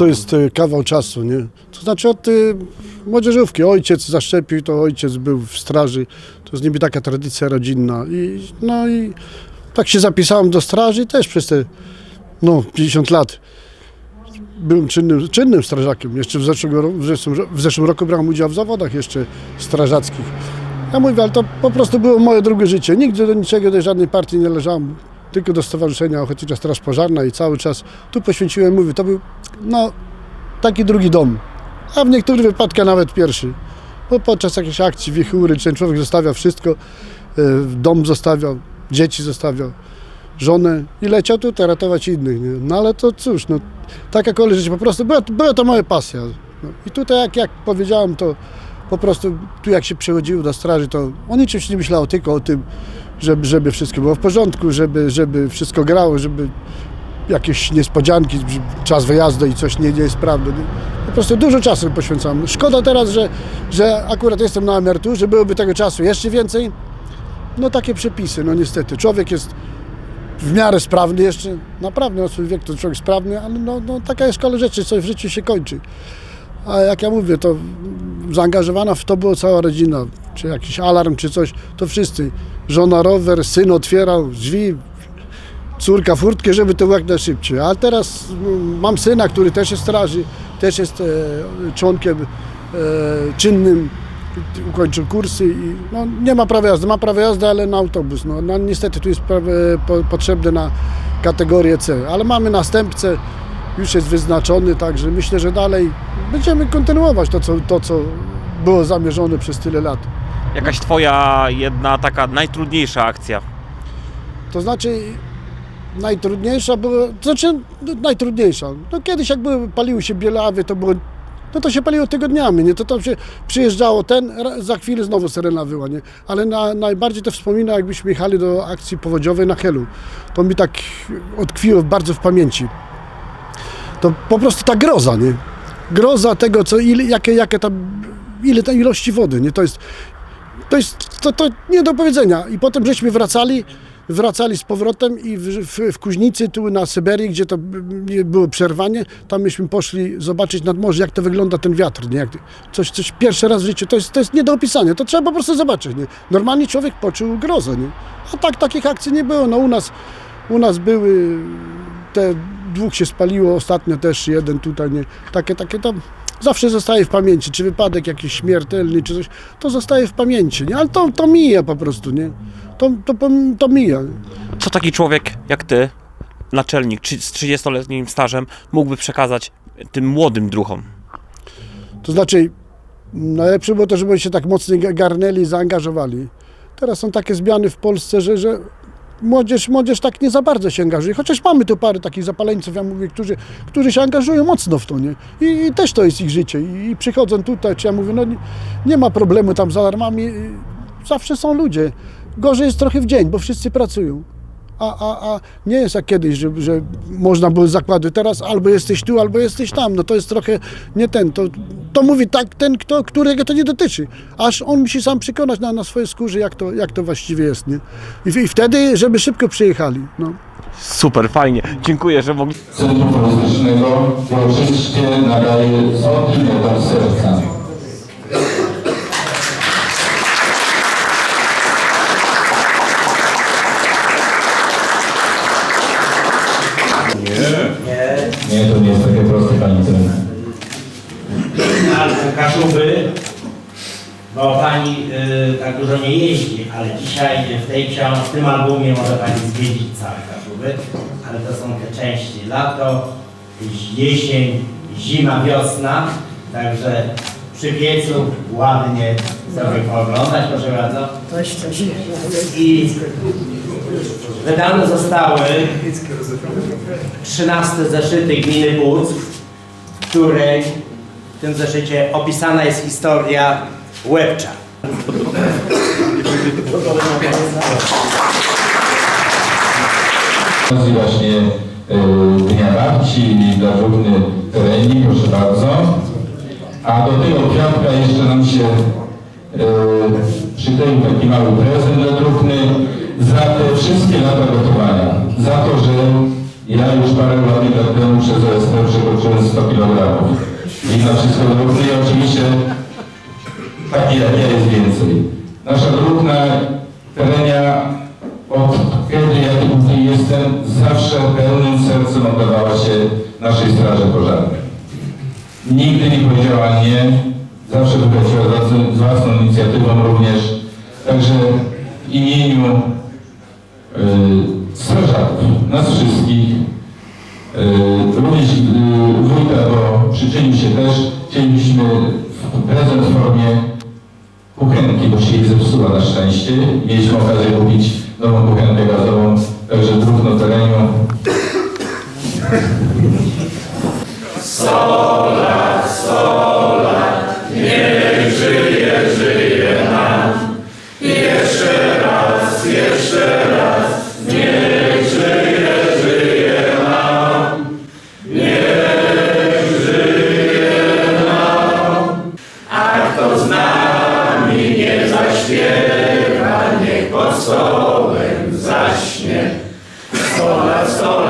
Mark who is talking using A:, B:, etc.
A: to jest e, kawał czasu, nie? To znaczy od y, młodzieżówki. Ojciec zaszczepił, to ojciec był w straży. To jest niby taka tradycja rodzinna. I, no i tak się zapisałem do straży też przez te no, 50 lat byłem czynnym, czynnym strażakiem. Jeszcze w zeszłym, w, zeszłym, w zeszłym roku brałem udział w zawodach jeszcze strażackich. Ja mówię, ale to po prostu było moje drugie życie. Nigdy do niczego, do żadnej partii nie leżałem, tylko do Stowarzyszenia Ochotnicza Straż Pożarna i cały czas tu poświęciłem, mówię, to był no, taki drugi dom, a w niektórych wypadkach nawet pierwszy. Bo podczas jakiejś akcji, wichury, ten człowiek zostawia wszystko, e, dom zostawiał, dzieci zostawiał, żonę i leciał tutaj ratować innych. Nie? No ale to cóż, no, taka kolej życie, po prostu była, była to moja pasja. No, I tutaj, jak, jak powiedziałem, to po prostu tu jak się przychodziło do straży, to o niczym się nie myślało, tylko o tym, żeby, żeby wszystko było w porządku, żeby, żeby wszystko grało, żeby jakieś niespodzianki, czas wyjazdu i coś nie, nie jest prawdą. Po prostu dużo czasu poświęcam. Szkoda teraz, że, że akurat jestem na emeryturze, byłoby tego czasu jeszcze więcej. No takie przepisy, no niestety. Człowiek jest w miarę sprawny jeszcze, naprawdę na swój wiek to człowiek sprawny, ale no, no taka jest kolej rzeczy, coś w życiu się kończy. A jak ja mówię, to zaangażowana w to była cała rodzina, czy jakiś alarm, czy coś, to wszyscy. Żona rower, syn otwierał drzwi, córka furtkę, żeby to było jak najszybciej. A teraz mm, mam syna, który też jest straży, też jest e, członkiem e, czynnym, ukończył kursy i no, nie ma prawa jazdy, ma prawo jazdy, ale na autobus. No, no, niestety tu jest prawo, po, potrzebny na kategorię C, ale mamy następcę, już jest wyznaczony, także myślę, że dalej będziemy kontynuować to, co, to, co było zamierzone przez tyle lat.
B: Jakaś twoja jedna taka najtrudniejsza akcja?
A: To znaczy najtrudniejsza była, to znaczy no, najtrudniejsza. No kiedyś jak były, paliły się bielawy, to było, no to się paliło tygodniami, nie? To tam się przyjeżdżało ten, za chwilę znowu syrena wyła, nie? Ale na, najbardziej to wspominam, jakbyśmy jechali do akcji powodziowej na Helu. To mi tak odkwiło bardzo w pamięci. To po prostu ta groza, nie? Groza tego, co, ile, jakie, jakie tam, ile tej ilości wody, nie? To jest, to jest to, to nie do powiedzenia. I potem żeśmy wracali, wracali z powrotem i w, w, w Kuźnicy, tu na Syberii, gdzie to było przerwanie, tam myśmy poszli zobaczyć nad morze, jak to wygląda ten wiatr, nie? Jak, coś, coś pierwszy raz w życiu, to jest, to jest nie do opisania, to trzeba po prostu zobaczyć, nie? Normalnie człowiek poczuł grozę, nie? A tak, takich akcji nie było, no u nas, u nas były te dwóch się spaliło, ostatnio też jeden tutaj, nie? Takie, takie tam zawsze zostaje w pamięci, czy wypadek jakiś śmiertelny, czy coś, to zostaje w pamięci, nie? Ale to, to mija po prostu, nie? To, to, to mija.
B: Co taki człowiek jak ty, naczelnik czy z 30-letnim stażem, mógłby przekazać tym młodym druchom?
A: To znaczy, najlepsze było to, żeby oni się tak mocno ga- garnęli i zaangażowali. Teraz są takie zmiany w Polsce, że, że młodzież, młodzież tak nie za bardzo się angażuje. Chociaż mamy tu parę takich zapaleńców, ja mówię, którzy, którzy się angażują mocno w to, nie? I, I też to jest ich życie. I, I przychodzą tutaj, czy ja mówię, no nie, nie ma problemu tam z alarmami. Zawsze są ludzie. Gorzej jest trochę w dzień, bo wszyscy pracują. A, a, a nie jest jak kiedyś, że, że można było zakłady. Teraz albo jesteś tu, albo jesteś tam. No to jest trochę nie ten. To, to mówi tak ten, kto, którego to nie dotyczy. Aż on musi sam przekonać na, na swojej skórze, jak to, jak to właściwie jest. Nie? I, I wtedy, żeby szybko przyjechali. No.
B: Super, fajnie. Dziękuję, że mogli...
C: Centrum Turystycznego uroczyście nadaje złoty medal serca. Nie. Nie, to nie jest takie proste, pani trener.
D: Albo Kaszuby, bo pani y, tak dużo nie jeździ, ale dzisiaj w tej książ- w tym albumie może pani zwiedzić całe Kaszuby, ale to są te części lato, jesień, zima, wiosna, także przy piecu ładnie sobie pooglądać, proszę bardzo. I wydane zostały 13 zeszyty gminy Buc, w której w tym zeszycie opisana jest historia Łebcza.
C: właśnie y, Dnia Babci i dla Równy Tereni, proszę bardzo. A do tego kwiatka jeszcze nam się y, przykleił taki mały prezent dla Równy za te wszystkie lata gotowania. Za to, że Ja już parę lat lat temu przez OSP przekroczyłem 100 kg. I na wszystko drobne i oczywiście takie jak ja jest więcej. Nasza drobna terenia od kiedy ja tutaj jestem zawsze pełnym sercem oddawała się naszej straży pożarnej. Nigdy nie powiedziała nie, zawsze wychodziła z własną- inicjatywą również. Także w imieniu y, strażaków, nas wszystkich, również y, wójta, bo przyczynił się też, chcielibyśmy w prezent w formie kuchenki, bo się jej zepsuła na szczęście. Mieliśmy okazję kupić nową kuchenkę gazową, także drówno tereniu.
E: Sto lat, sto lat, sto lat, niech